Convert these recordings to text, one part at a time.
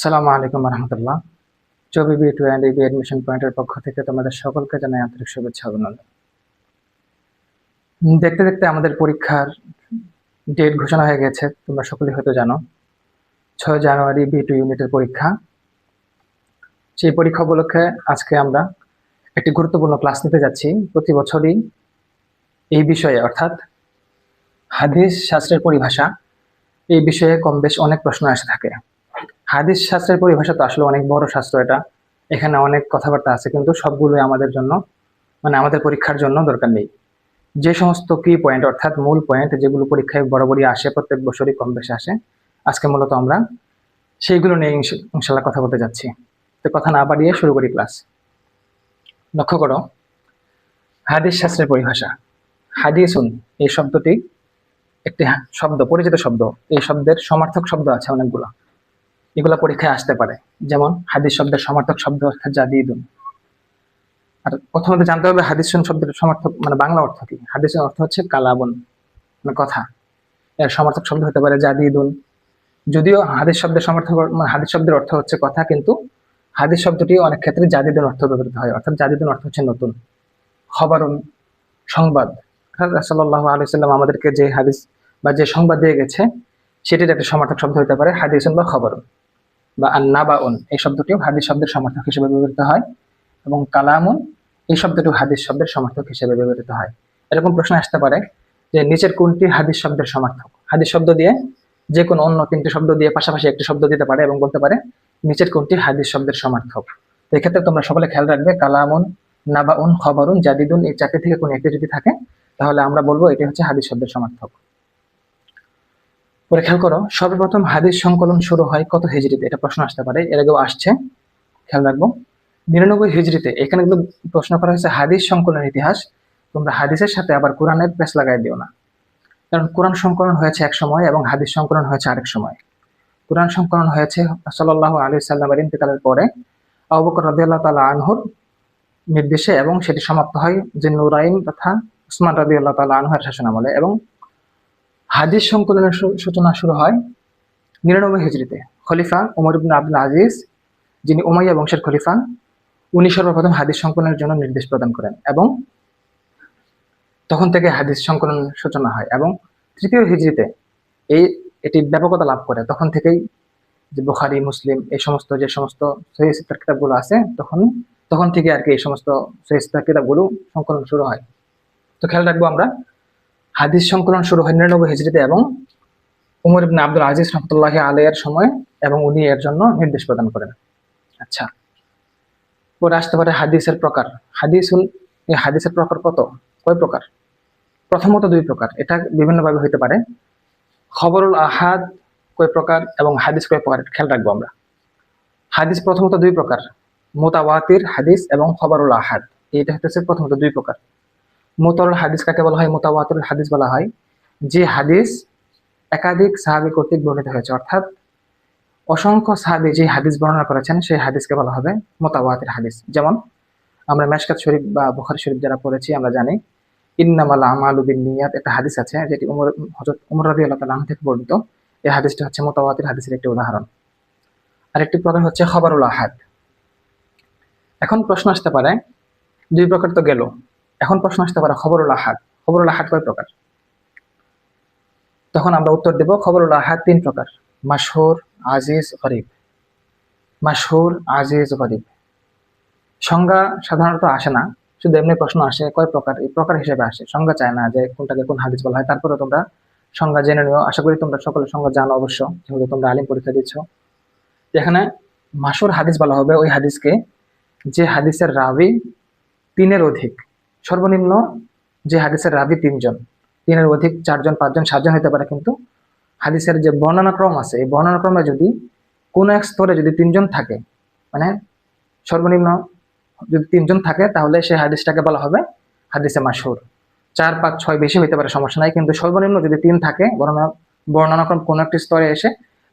আসসালামু আলাইকুম রহমতুল্লাহ। Chobi B two and AB admission পয়েন্টের পক্ষ থেকে তোমাদের সকলকে জানাই আন্তরিক শুভেচ্ছা, অভিনন্দন। দেখতে দেখতে আমাদের পরীক্ষার ডেট ঘোষণা হয়ে গেছে, তোমরা সকলেই হয়তো জানো। ছয় জানুয়ারি বি টু ইউনিটের পরীক্ষা। সেই পরীক্ষা উপলক্ষে আজকে আমরা একটি গুরুত্বপূর্ণ ক্লাস নিতে যাচ্ছি। প্রতি বছরই এই বিষয়ে, অর্থাৎ হাদিস শাস্ত্রের পরিভাষা, এই বিষয়ে কম বেশ অনেক প্রশ্ন আসে থাকে। হাদিস শাস্ত্রের পরিভাষা তো আসলে অনেক বড় শাস্ত্র এটা। এখানে অনেক কথাবার্তা আছে, কিন্তু সবগুলোই আমাদের জন্য মানে আমাদের পরীক্ষার জন্য দরকার নেই। যে সমস্ত কি পয়েন্ট অর্থাৎ মূল পয়েন্ট যেগুলো পরীক্ষায় বরাবরই আসে, প্রত্যেক বছরই কম বেশি আসে, আজকে মূলত আমরা সেইগুলো নিয়ে ইনশাল্লাহ কথা বলতে যাচ্ছি। তো কথা না বাড়িয়ে শুরু করি ক্লাস লক্ষ্য করো, হাদিস শাস্ত্রের পরিভাষা। হাদিসুন, এই শব্দটি একটি শব্দ, পরিচিত শব্দ। এই শব্দের সমার্থক শব্দ আছে অনেকগুলো। এগুলো পরীক্ষায় আসতে পারে। যেমন হাদিস শব্দের সমার্থক শব্দ অর্থাৎ জাদিদুন আর প্রথমত জানতে হবে হাদিসুন শব্দের সমার্থক মানে বাংলা অর্থ কি? হাদিসের অর্থ হচ্ছে কালাবন মানে কথা। এর সমার্থক শব্দ হতে পারে জাদিদুন যদিও হাদিস শব্দের সমার্থক মানে হাদিস শব্দের অর্থ হচ্ছে কথা, কিন্তু হাদিস শব্দটি অনেক ক্ষেত্রে জাদিদুন অর্থ ব্যবহৃত হয়। অর্থাৎ জাদিদুন অর্থ হচ্ছে নতুন। খবরুন, সংবাদ। সাল্লাহ আলাইসাল্লাম আমাদেরকে যে হাদিস বা যে সংবাদ দিয়ে গেছে, সেটির একটা সমার্থক শব্দ হতে পারে হাদিসুন বা খবরুন। বা আন্নাবাউন, এই শব্দটিও হাদিস শব্দের সমার্থক হিসেবে ব্যবহৃত হয় এবং কালামুন, এই শব্দটিও হাদিস শব্দের সমার্থক হিসেবে ব্যবহৃত হয়। এরকম প্রশ্ন আসতে পারে যে নিচের কোনটি হাদিস শব্দের সমার্থক? হাদিস শব্দ দিয়ে যে কোনো অন্য তিনটি শব্দ দিয়ে পাশাপাশি একটি শব্দ দিতে পারে এবং বলতে পারে নিচের কোনটি হাদিস শব্দের সমার্থক? এক্ষেত্রে তোমরা সকলে খেয়াল রাখবে, কালামুন, নাবাউন, খবরুন, জাদিদুন, এই চারটি থেকে কোনো একটি যদি থাকে, তাহলে আমরা বলব এটি হচ্ছে হাদিস শব্দের সমার্থক। পরে খেয়াল করো, সর্বপ্রথম হাদিস সংকলন শুরু হয় কত হিজড়িতে? এটা প্রশ্ন আসতে পারে, এর আগেও আসছে। খেয়াল রাখব। নিরানব্বই হিজড়িতে, এখানে কিন্তু প্রশ্ন করা হয়েছে হাদিস সংকলনের ইতিহাস, তোমরা হাদিসের সাথে আবার কোরআনের পেশ লাগাই দিও না। কারণ কোরআন সংকলন হয়েছে এক সময় এবং হাদিস সংকলন হয়েছে আরেক সময়। কোরআন সংকলন হয়েছে সাল্লাহ আলী সাল্লামের ইন্তেকালের পরে। আবু বকর রাদিয়াল্লাহু তাআলা আনহুর নির্দেশে এবং সেটি সমাপ্ত হয় যে নুরাইন তথা উসমান রাদিয়াল্লাহু তাআলা আনহুর শাসনামলে এবং হাদিস সংকলনের সূচনা শুরু হয় নিরানব্বই হিজড়িতে। খলিফা ওমর ইবনে আব্দুল আজিজ, যিনি উমাইয়া বংশের খলিফা, উনি সর্বপ্রথম হাদিস সংকলনের জন্য নির্দেশ প্রদান করেন এবং তখন থেকে হাদিস সংকলন সূচনা হয় এবং তৃতীয় হিজড়িতে এই এটি ব্যাপকতা লাভ করে। তখন থেকেই যে বুখারি, মুসলিম এই সমস্ত যে সমস্ত সহিহ সিত্তার কিতাবগুলো আছে, তখন তখন থেকে আর কি এই সমস্ত সহিহ সিত্তার কিতাবগুলো সংকলন শুরু হয়। তো খেয়াল রাখব আমরা হাদিস সংকলন শুরু হয় নিরানব্বই হিজড়িতে এবং উমর ইবনে আব্দুল আজিজ রহমতুল্লাহ আলাইয়ের সময় এবং উনি এর জন্য নির্দেশ প্রদান করেন। আচ্ছা। পরে আসতে পারে হাদিসের প্রকার। হাদিসুল এই হাদিসের প্রকার কত? কয় প্রকার? প্রথমত দুই প্রকার। এটা বিভিন্নভাবে হইতে পারে। খবরুল আহাদ কয় প্রকার এবং হাদিস কয় প্রকার? খেয়াল রাখব আমরা। হাদিস প্রথমত দুই প্রকার। মোতাওয়াতির হাদিস এবং খবরুল আহাদ। এটা হতেছে প্রথমত দুই প্রকার। মোতরুল হাদিস কাকে বলা হয়? মোতাওয়াতুল হাদিস বলা হয়। যে হাদিস একাধিক সাহাবী কর্তৃক বর্ণিত হয়েছে। অর্থাৎ অসংখ্য সাহাবী যে হাদিস বর্ণনা করেছেন, সেই হাদিসকে বলা হবে মোতাওয়াতির হাদিস। যেমন আমরা মেশকাত শরীফ বা বুখারী শরীফ যারা পড়েছি, আমরা জানি, ইন্নামাল আমালু বিন্নিয়াত একটা হাদিস আছে, যেটি উমর, হযরত উমর রাদিয়াল্লাহু তাআলা আনহু থেকে বর্ণিত। এই হাদিসটা হচ্ছে মোতাওয়াতির হাদিসের একটি উদাহরণ। আরেকটি প্রকার হচ্ছে খবরুল আহাদ। এখন প্রশ্ন আসতে পারে, দুই প্রকার তো গেল। এখন প্রশ্ন আসতে পারে, খবরুল আহাদ। খবরুল আহাদ কয় প্রকার? তখন আমরা উত্তর দেব, খবরুল আহাদ তিন প্রকার। মাশহুর, আজিজ, গরিব। মাশহুর, আজিজ, গরিব। সংজ্ঞা সাধারণত আসে না, শুধু এমনি প্রশ্ন আসে, কয় প্রকার? এই প্রকার হিসেবে আসে। সংজ্ঞা চায় না যে কোনটাকে কোন হাদিস বলা হয়। তারপরে তোমরা সংজ্ঞা জেনে নিও। আশা করি তোমরা সকলে সংজ্ঞা জানো অবশ্য, যেহেতু তোমরা আলিম পরীক্ষা দিচ্ছ। এখানে মাসুর হাদিস বলা হবে, ওই হাদিসকে যে হাদিসের রাবি তিনের অধিক। সর্বনিম্ন যে হাদিসের রাবি তিনজন, তিনের অধিক চারজন, পাঁচজন, সাতজন হতে পারে কিন্তু হাদিসের যে বর্ণনা ক্রম আছে, এই বর্ণনা ক্রমে যদি কোনো এক স্তরে যদি তিনজন থাকে মানে সর্বনিম্ন যদি তিনজন থাকে, তাহলে সেই হাদিসটাকে বলা হবে হাদিসে মাসুর চার, পাঁচ, ছয় বেশি হইতে পারে, সমস্যা নাই, কিন্তু সর্বনিম্ন যদি তিন থাকে, বর্ণনা বর্ণনাক্রম কোনো একটি স্তরে এসে,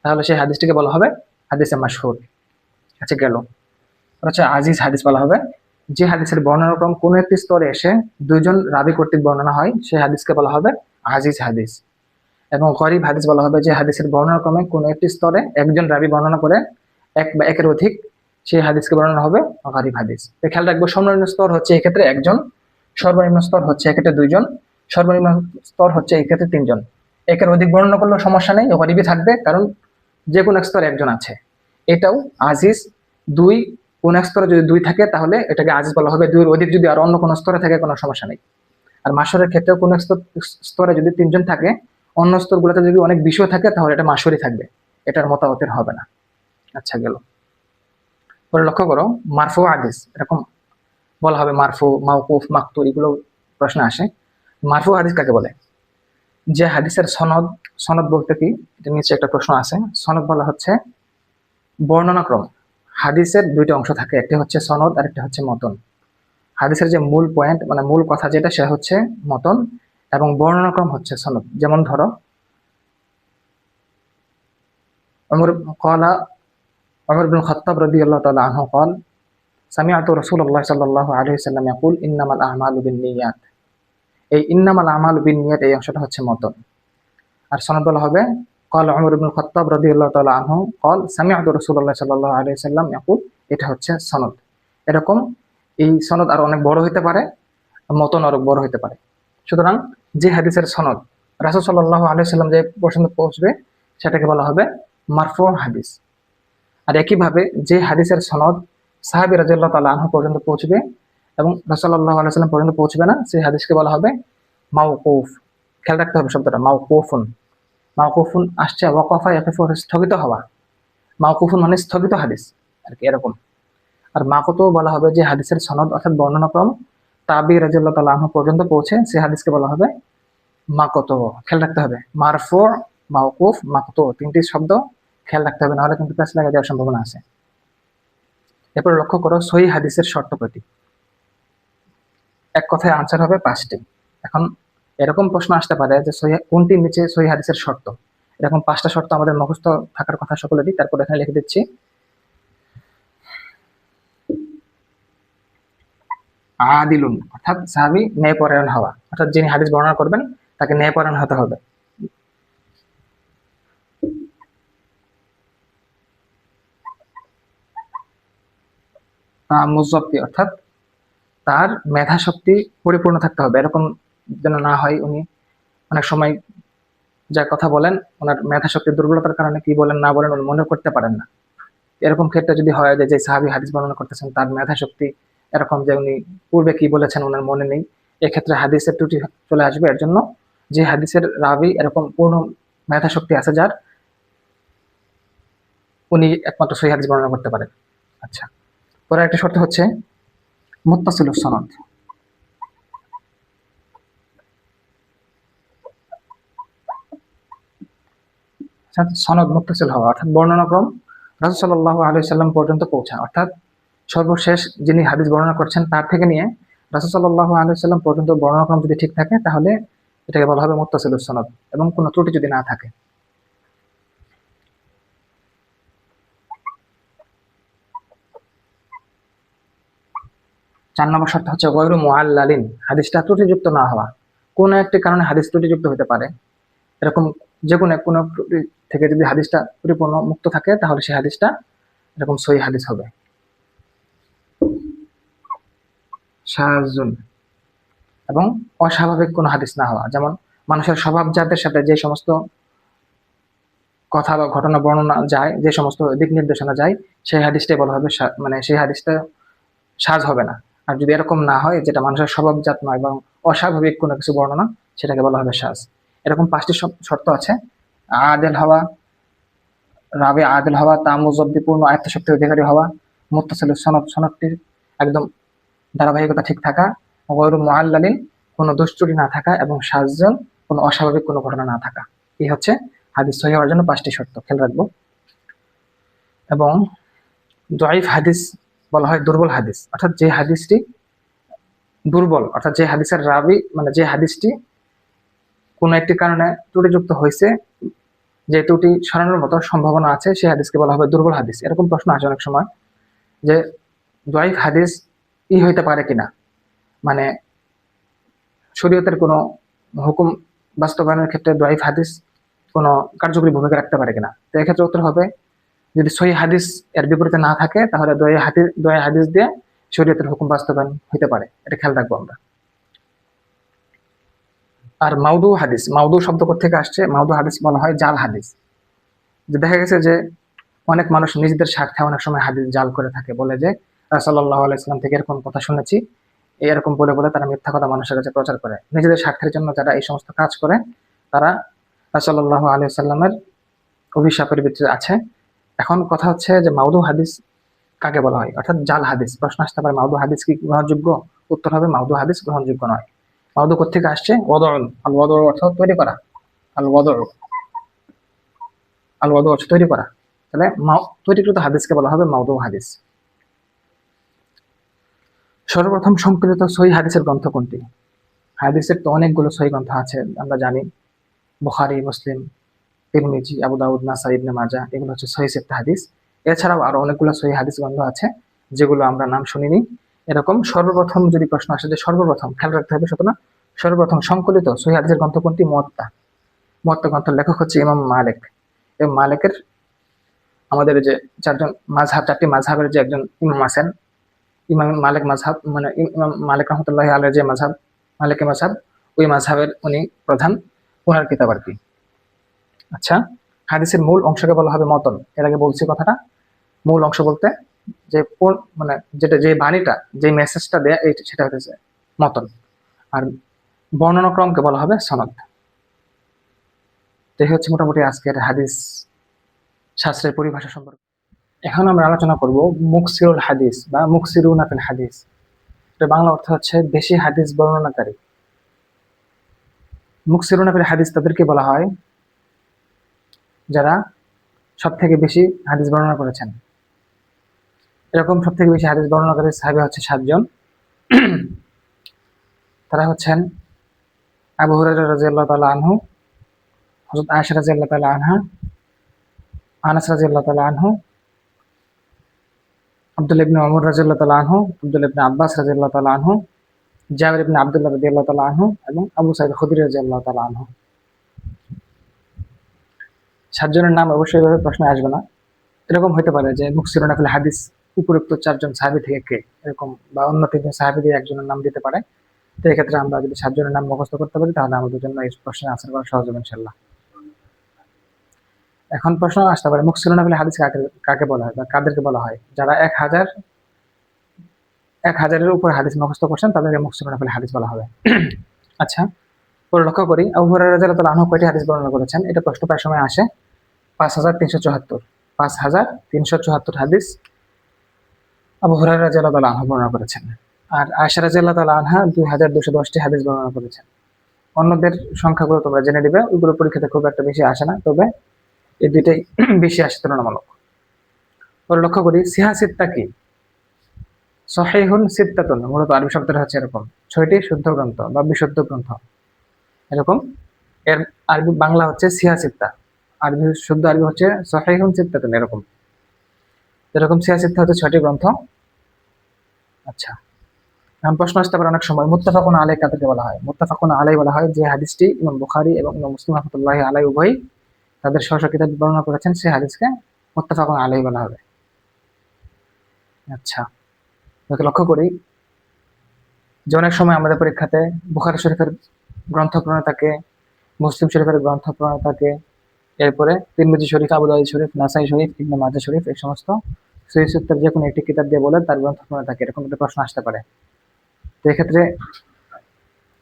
তাহলে সেই হাদিসটিকে বলা হবে হাদিসে মাসহুর আচ্ছা গেল। আচ্ছা আজিজ হাদিস বলা হবে। যে হাদিসের বর্ণনাক্রম কোনো একটি স্তরে এসে দুইজন রাবি কর্তৃক বর্ণনা হয় সেই হাদিসকে বলা হবে আজিজ হাদিস। এবং গরিব হাদিস বলা হবে যে হাদিসের বর্ণনাক্রমে কোনো একটি স্তরে একজন রাবি বর্ণনা করে এক বা একের অধিক সেই হাদিসকে বর্ণনা হবে গরিব হাদিস। তো খেয়াল রাখব, সর্বনিম্ন স্তর হচ্ছে এক্ষেত্রে একজন, সর্বনিম্ন স্তর হচ্ছে এক্ষেত্রে দুইজন, সর্বনিম্ন স্তর হচ্ছে এক্ষেত্রে তিনজন। একের অধিক বর্ণনা করলেও সমস্যা নেই গরিবই থাকবে, কারণ যে কোনো এক স্তরে একজন আছে। এটাও আজিজ, দুই কোন স্তরে যদি দুই থাকে, তাহলে এটাকে আজিজ বলা হবে। দুইয়ের অধিক যদি আর অন্য কোনো স্তরে থাকে, কোনো সমস্যা নেই। আর মাসরের ক্ষেত্রেও কোন স্তর- যদি তিনজন থাকে, অন্য স্তরগুলোতে যদি অনেক বিষয় থাকে, তাহলে এটা মাসুরি থাকবে। এটার মতামতের হবে না। আচ্ছা গেল। পরে লক্ষ্য করো, মারফু হাদিস। এরকম বলা হবে মারফু মাউকুফ মাকতু এগুলো প্রশ্ন আসে। মারফু হাদিস কাকে বলে? যে হাদিসের সনদ সনদ বলতে কি? এটা নিচে একটা প্রশ্ন আছে। সনদ বলা হচ্ছে বর্ণনাক্রম। হাদিসের দুইটা অংশ থাকে, একটা হচ্ছে সনদ আর একটা হচ্ছে মতন। হাদিসের যে মূল পয়েন্ট মানে মূল কথা যেটা, সেটা হচ্ছে মতন এবং বর্ণনাক্রম হচ্ছে সনদ। যেমন ধরো অমর কলা অমর বিন রদি আল্লাহ তাল আহ কল রসুল আল্লাহ সাল্লাহ আলহি সাল্লাম ইয়াকুল আহমাল এই ইন্নামাল আমাল বিন নিয়াত এই অংশটা হচ্ছে মতন। আর সনদ বলা হবে কল অমর ইবুল খত্তাব তাল আনহু কল সামিয়াত রসুল্লাহ সাল্লাহ আলি সাল্লাম ইয়াকুল এটা হচ্ছে সনদ। এরকম এই সনদ আর অনেক বড় হইতে পারে, মতন আরও বড় হইতে পারে। সুতরাং যে হাদিসের সনদ, রাসুল সাল্লাহ আলি সাল্লাম যে পর্যন্ত পৌঁছবে, সেটাকে বলা হবে মারফু হাদিস। আর একইভাবে যে হাদিসের সনদ সাহাবি রাজিউল্লাহ তাল আনহু পর্যন্ত পৌঁছবে এবং রসল্লাহ আলাইসাল্লাম পর্যন্ত পৌঁছবে না, সেই হাদিসকে বলা হবে মাউকুফ খেয়াল রাখতে হবে শব্দটা মাউকুফুন মাউকুফুন আসছে, ওয়াকফা ইয়াকিফু স্থগিত হওয়া। মাউকুফুন মানে স্থগিত হাদিস, আর কি এরকম। আর মাকুতো বলা হবে যে হাদিসের সনদ অর্থাৎ বর্ণনাক্রম, তাবি রাজিয়াল্লাহ তাআলা আনহু পর্যন্ত পৌঁছে, সেই হাদিসকে বলা হবে মাকতো। খেয়াল রাখতে হবে। মারফু মাউকুফ মাকতো, তিনটি শব্দ খেয়াল রাখতে হবে, নাহলে কিন্তু প্যাস লাগা যাওয়ার সম্ভাবনা আছে। এরপর লক্ষ্য করো, সহি হাদিসের শর্ত প্রতি। এক কথায় আনসার হবে পাঁচটি। এখন এরকম প্রশ্ন আসতে পারে যে সহি কোনটির নিচে সহি হাদিসের শর্ত? এরকম পাঁচটা শর্ত আমাদের মুখস্থ থাকার কথা সকলেরই, তারপর এখানে লিখে দিচ্ছি। আদিলুন, অর্থাৎ সাহাবি ন্যায়পরায়ণ হওয়া। অর্থাৎ যিনি হাদিস বর্ণনা করবেন, তাকে ন্যায়পরায়ণ হতে হবে। মুজব্তি অর্থাৎ তার মেধা শক্তি পরিপূর্ণ থাকতে হবে। এরকম যেন না হয় উনি। অনেক সময় যা কথা বলেন, ওনার মেধা শক্তির দুর্বলতার কারণে কি বলেন, না বলেন, উনি মনে করতে পারেন না। এরকম ক্ষেত্রে যদি হয় যে যে সাহাবি হাদিস বর্ণনা করতেছেন, তার মেধা শক্তি এরকম যে, উনি পূর্বে কি বলেছেন ওনার মনে নেই, এক্ষেত্রে হাদিসের ত্রুটি চলে আসবে। এর জন্য যে হাদিসের রাবি এরকম পূর্ণ মেধা শক্তি আছে যার, উনি একমাত্র সহি হাদিস বর্ণনা করতে পারেন। আচ্ছা পরে একটা শর্ত হচ্ছে মুত্তাসিল সনদ। সনদ মুত্তাসিল হওয়া, অর্থাৎ বর্ণনাক্রম রাসূল সাল্লাল্লাহু আলাইহি সাল্লাম পর্যন্ত পৌঁছা। অর্থাৎ সর্বশেষ যিনি হাদিস বর্ণনা করছেন, তার থেকে নিয়ে রাসূল সাল্লাল্লাহু আলাইহি সাল্লাম পর্যন্ত বর্ণনাক্রম যদি ঠিক থাকে, তাহলে এটাকে বলা হবে মুত্তাসিল সনদ এবং কোনো ত্রুটি যদি না থাকে। চার নম্বর শর্ত হচ্ছে গয়রু মুআল্লালিন, হাদিসটা ত্রুটিযুক্ত না হওয়া। কোনো একটি কারণে হাদিস ত্রুটিযুক্ত হতে পারে। এরকম যে কোনো কোনো থেকে যদি হাদিসটা পরিপূর্ণ মুক্ত থাকে, তাহলে সেই হাদিসটা এরকম সহি হাদিস হবে। শাহজুন এবং অস্বাভাবিক কোনো হাদিস না হওয়া। যেমন মানুষের স্বভাবজাতের সাথে যে সমস্ত কথা বা ঘটনা বর্ণনা যায়, যে সমস্ত দিক নির্দেশনা যায়, সেই হাদিসটাই বলা হবে মানে সেই হাদিসটা সাজ হবে না। আর যদি এরকম না হয়, যেটা মানুষের স্বভাবজাত নয় এবং অস্বাভাবিক কোনো কিছু বর্ণনা, সেটাকে বলা হবে সাজ। এরকম পাঁচটি শর্ত- আছে। আদেল হওয়া, রাবে আদেল হওয়া তামুজব্দিপূর্ণ আয়ত্তশক্তির অধিকারী হওয়া, মুত্তাসিল সনদ সনদটির একদম ধারাবাহিকতা ঠিক থাকা গরু মোয়াল্লালিন কোনো দুশ্চুরি না থাকা এবং সাতজন কোনো অস্বাভাবিক কোনো ঘটনা না থাকা। এই হচ্ছে হাদিস সহি হওয়ার জন্য পাঁচটি শর্ত, খেয়াল রাখব। এবং জয়ীফ হাদিস বলা হয় দুর্বল হাদিস। অর্থাৎ যে হাদিসটি দুর্বল, অর্থাৎ যে হাদিসের রাবি মানে যে হাদিসটি কোনো একটি কারণে ত্রুটিযুক্ত হয়েছে, যে ত্রুটি সরানোর মতো সম্ভাবনা আছে, সেই হাদিসকে বলা হবে দুর্বল হাদিস। এরকম প্রশ্ন আসে অনেক সময়, যে জয়ীফ হাদিস ই হইতে পারে কিনা? মানে শরীয়তের কোনো হুকুম বাস্তবায়নের ক্ষেত্রে জয়ীফ হাদিস কোনো কার্যকরী ভূমিকা রাখতে পারে কিনা? তো এক্ষেত্রে উত্তর হবে, যদি সহি হাদিস এর বিপরীতে না থাকে, তাহলে দয়া হাদিস দয়া হাদিস দিয়ে শরীয়তের হুকুম বাস্তবায়ন হতে পারে। এটা খেয়াল রাখব আমরা। আর মাউদু হাদিস, মাউদু শব্দ থেকে আসছে? মাউদু হাদিস বলা হয় জাল হাদিস। যে দেখা গেছে যে অনেক মানুষ নিজেদের স্বার্থে অনেক সময় হাদিস জাল করে থাকে। বলে যে রাসাল্লাহ আলাইসলাম থেকে এরকম কথা শুনেছি, এরকম বলে বলে তারা মিথ্যা কথা মানুষের কাছে প্রচার করে। নিজেদের স্বার্থের জন্য যারা এই সমস্ত কাজ করে, তারা রাসাল্লাহ আলিয়া সাল্লামের অভিশাপের ভিতরে আছে। এখন কথা হচ্ছে যে মাউদু হাদিস কাকে বলা হয়? অর্থাৎ জাল হাদিস। প্রশ্ন আসতে পারে, মাউদু হাদিস কি গ্রহণযোগ্য? উত্তর হবে, মাউদু হাদিস গ্রহণযোগ্য নয়। মাউদু কোথেকে আসছে? ওদরন আল ওদর অর্থ তৈরি করা। আল ওদর আল ওদর অর্থ তৈরি করা। তাহলে তৈরিকৃত হাদিসকে বলা হবে মাউদু হাদিস। সর্বপ্রথম সংকলিত সহি হাদিসের গ্রন্থ কোনটি? হাদিসের তো অনেকগুলো সহি গ্রন্থ আছে, আমরা জানি। Bukhari, Muslim, Tirmidhi, Abu Dawud Nasai Ibn Majah এগুলো হচ্ছে সহি সেপ্তা হাদিস। এছাড়াও আরও অনেকগুলো সহি হাদিস গ্রন্থ আছে, যেগুলো আমরা নাম শুনিনি। এরকম সর্বপ্রথম যদি প্রশ্ন আসে যে সর্বপ্রথম, খেয়াল রাখতে হবে সুতরাং সর্বপ্রথম সংকলিত সহি হাদিসের গ্রন্থ কোনটি? মত্তা মত্তা গ্রন্থের লেখক হচ্ছে ইমাম মালিক। এবং মালিকের আমাদের যে চারজন মাঝহাব চারটি মাঝহাবের যে একজন ইমাম আছেন, ইমাম মালিক মাঝহাব মানে ইম- ইমাম মালিক রহমতুল্লাহ আলের যে মাঝহাব মালিকের মাঝহাব ওই মাঝহাবের উনি প্রধান ওনার কিতাব আর কি আচ্ছা হাদিসের মূল অংশকে বলা হবে মতন। এর আগে বলছি কথাটা। মূল অংশ বলতে যে মানে যেটা, যে বাণীটা, যে মেসেজটা দেয়া এই সেটা হচ্ছে মতন। আর বর্ণনা ক্রমকে বলা হবে সনদ। তো হচ্ছে মোটামুটি আজকের হাদিস শাস্ত্রের পরিভাষা সম্পর্কে। এখন আমরা আলোচনা করব মুকসিরুল হাদিস বা মুকসিরুন আফিল হাদিস। এটা বাংলা অর্থ হচ্ছে বেশি হাদিস বর্ণনাকারী। মুকসিরুন আফিল হাদিস তাদেরকে বলা হয় যারা সব থেকে বেশি হাদিস বর্ণনা করেছেন। এরকম সব থেকে বেশি হাদিস বর্ণনাকারী সাহেব হচ্ছে সাতজন। তারা হচ্ছেন আবু হুরায়রা রাদিয়াল্লাহু তাআলা আনহু, হযরত আয়েশা রাদিয়াল্লাহু তাআলা আনহা, আনাস রাদিয়াল্লাহু তাআলা আনহু আব্দুল ইবনে ওমর রাদিয়াল্লাহু তাআলা আনহু আব্দুল ইবনে আব্বাস রাদিয়াল্লাহু তাআলা আনহু, জাবির ইবনে আব্দুল্লাহ রাদিয়াল্লাহু তাআলা আনহু এবং আবু সাঈদ খুদরি রাদিয়াল্লাহু তাআলা আনহু। সাতজনের নাম অবশ্যই এভাবে প্রশ্ন আসবে না। এরকম হতে পারে যে মুকসিরুন আফিল হাদিস উপরোক্ত চারজন সাহাবী থেকে কে? এরকম বা অন্য তিনজন সাহাবী দিয়ে একজনের নাম দিতে পারে। তো এক্ষেত্রে আমরা যদি সাতজনের নাম মুখস্থ করতে পারি, তাহলে আমাদের জন্য এই প্রশ্নের আনসার করা সহজ হবে ইনশাল্লাহ এখন প্রশ্ন আসতে পারে মুকসিরুন আফিল হাদিস কাকে কাকে বলা হয় বা কাদেরকে বলা হয়? যারা এক হাজার, এক হাজারের উপর হাদিস মুখস্থ করছেন, তাদেরকে মুকসিরুন আফিল হাদিস বলা হবে। আচ্ছা পরে লক্ষ্য করি, আবু তাআলা আনহু কয়টি হাদিস বর্ণনা করেছেন? এটা প্রশ্ন প্রায় সময় আসে। পাঁচ হাজার তিনশো চুয়াত্তর। পাঁচ হাজার তিনশো চুয়াত্তর হাদিস আবু হুরায়রা রাদিয়াল্লাহু তাআলা আনহু বর্ণনা করেছেন। আর আয়েশা রাদিয়াল্লাহু তাআলা আনহা দুই হাজার দুশো দশটি হাদিস বর্ণনা করেছেন। অন্যদের সংখ্যাগুলো তোমরা জেনে দিবে ওইগুলো পরীক্ষাতে খুব একটা বেশি আসে না, তবে এই দুইটাই বেশি আসে তুলনামূলক। পরে লক্ষ্য করি, সিহা সিহাসিত্তা কি? সহিহুন সিত্তাতুন, মূলত আরবি শব্দটা হচ্ছে এরকম। ছয়টি শুদ্ধ গ্রন্থ বা বিশুদ্ধ গ্রন্থ। এরকম। এর আরবি, বাংলা হচ্ছে সিহাসিত্তা আরবি, শুদ্ধ আরবি হচ্ছে সহিহুন সিত্তাতুন, এরকম। এরকম সিয়াসিত্তা হচ্ছে ছয়টি গ্রন্থ। আচ্ছা। এখন প্রশ্ন আসতে পারে অনেক সময়। মুত্তাফাকুন আলাই কাদেরকে বলা হয়। মুত্তাফাকুন আলাই বলা হয় যে হাদিসটি ইমাম বুখারী এবং ইমাম মুসলিম রহমতুল্লাহ আলাই উভয় তাদের স্ব কিতাব বর্ণনা করেছেন। সেই হাদিসকে মুত্তাফাকুন আলাই বলা হবে। আচ্ছা। লক্ষ্য করি যে অনেক সময় আমাদের পরীক্ষাতে বুখারী শরীফের গ্রন্থ প্রণেতাকে, মুসলিম শরীফের গ্রন্থ প্রণেতাকে, এরপরে তিরমিজি শরীফ, আবু শরীফ, নাসাই শরীফ, ইবনে মাজা শরীফ এই সমস্ত সহিহ সূত্রের যে কোনো একটি কিতাব দিয়ে বলে তার গ্রন্থ থাকে, এরকম একটা প্রশ্ন আসতে পারে। তো এক্ষেত্রে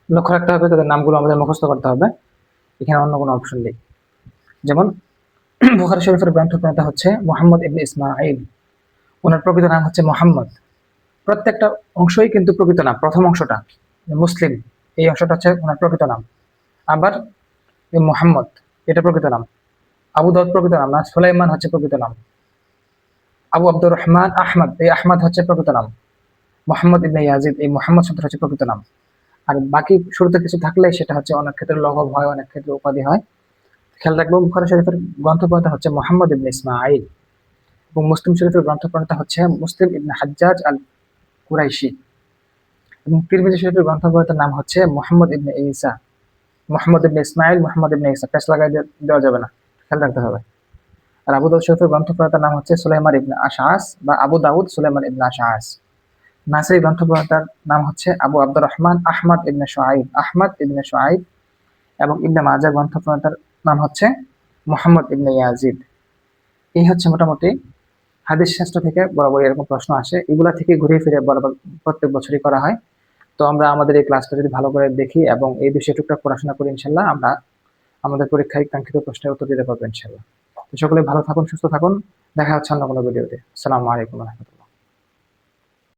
লক্ষ্য রাখতে হবে, তাদের নামগুলো আমাদের মুখস্থ করতে হবে। এখানে অন্য কোনো অপশন নেই। যেমন, বুখারী শরীফের গ্রন্থ প্রণেতা হচ্ছে মোহাম্মদ ইবনে ইসমাইল ওনার প্রকৃত নাম হচ্ছে মোহাম্মদ। প্রত্যেকটা অংশই কিন্তু প্রকৃত নাম, প্রথম অংশটা মুসলিম, এই অংশটা হচ্ছে ওনার প্রকৃত নাম। আবার মোহাম্মদ, এটা প্রকৃত নাম। আবু দাউদ প্রকৃত নাম না, সুলাইমান হচ্ছে প্রকৃত নাম। আবু আব্দুর রহমান আহমদ, এই আহমদ হচ্ছে প্রকৃত নাম। মোহাম্মদ ইবনে ইয়াজিদ, এই মোহাম্মদ শব্দ হচ্ছে প্রকৃত নাম। আর বাকি শুরুতে কিছু থাকলে সেটা হচ্ছে অনেক ক্ষেত্রে লঘব হয়, অনেক ক্ষেত্রে উপাধি হয়। খেয়াল রাখব বুখারী শরীফের গ্রন্থ প্রণেতা হচ্ছে মোহাম্মদ ইবনে ইসমাইল এবং মুসলিম শরীফের গ্রন্থ প্রণেতা হচ্ছে মুসলিম ইবনে হাজ্জাজ আল কুরাইশি এবং তিরমিজি শরীফের গ্রন্থ প্রণেতার নাম হচ্ছে মোহাম্মদ ইবনে ইসা মোহাম্মদ ইবনে ইসমাইল মোহাম্মদ ইবনে ইসা পেশ লাগাই দেওয়া যাবে না। খেয়াল রাখতে হবে। আর আবু দাউদ শরীফের গ্রন্থ প্রণেতার নাম হচ্ছে সুলাইমান ইবনে আশাস বা আবু দাউদ সুলাইমান ইবনে আশাস নাসির গ্রন্থ প্রণেতার নাম হচ্ছে আবু আব্দুর রহমান আহমদ ইবনে সোয়াইব আহমদ ইবনে সোয়াইব এবং ইবনে মাজা গ্রন্থ প্রণেতার নাম হচ্ছে মোহাম্মদ ইবনে ইয়াজিদ। এই হচ্ছে মোটামুটি হাদিস শাস্ত্র থেকে বরাবর এরকম প্রশ্ন আসে। এগুলা থেকে ঘুরে ফিরে বরাবর প্রত্যেক বছরই করা হয়। তো আমরা আমাদের এই ক্লাসটা যদি ভালো করে দেখি এবং এই বিষয়ে টুকটাক পড়াশোনা করি ইনশাল্লাহ আমরা আমাদের পরীক্ষায় কাঙ্ক্ষিত প্রশ্নের উত্তর দিতে পারব ইনশাল্লাহ সকলে ভালো থাকুন সুস্থ থাকুন। দেখা হচ্ছে অন্য কোনো ভিডিওতে। আসসালামু আলাইকুম রহমতুল্লাহ।